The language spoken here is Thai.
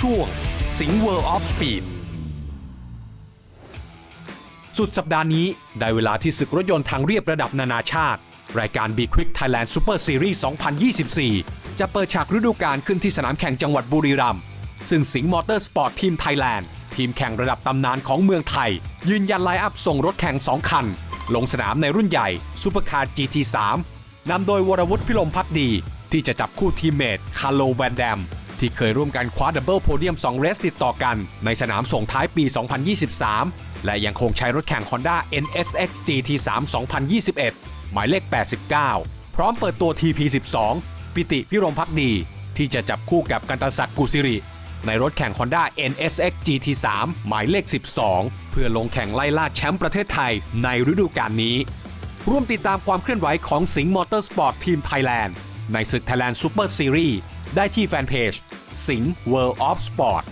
ช่วงสิง World of Speed สุดสัปดาห์นี้ ได้เวลาที่ศึกรถยนต์ทางเรียบระดับนานาชาติ รายการ B Quick Thailand Super Series 2024 จะเปิดฉากฤดูกาลขึ้นที่สนามแข่งจังหวัดบุรีรัมย์ซึ่งสิงห์มอเตอร์สปอร์ตทีมไทยแลนด์ทีมแข่งระดับตำนานของเมืองไทย ยืนยันไลน์อัพส่งรถแข่ง 2 คัน ลงสนามในรุ่นใหญ่ซูเปอร์คาร์ GT3 นำโดยวรวุฒิพิลมพักดี ที่จะจับคู่ทีมเมทคาร์โลแวนแดม ที่เคยร่วมกันคว้าดับเบิลโพเดียม 2 เรสติดต่อกันในสนามส่งท้ายปี 2023 และยังคงใช้รถแข่ง Honda NSX GT3 2021 หมายเลข 89 พร้อมเปิดตัว TP12 ปิติพิรมพักดี ที่จะจับคู่กับกันตศักดิ์กุสิริในรถแข่ง Honda NSX GT3 หมายเลข 12 เพื่อลงแข่งไล่ล่าแชมป์ประเทศไทยในฤดูกาลนี้ ร่วมติดตามความเคลื่อนไหวของสิงห์มอเตอร์สปอร์ตทีมไทยแลนด์ในศึก Thailand Super Series ได้ที่แฟนเพจสิงห์ World of Sport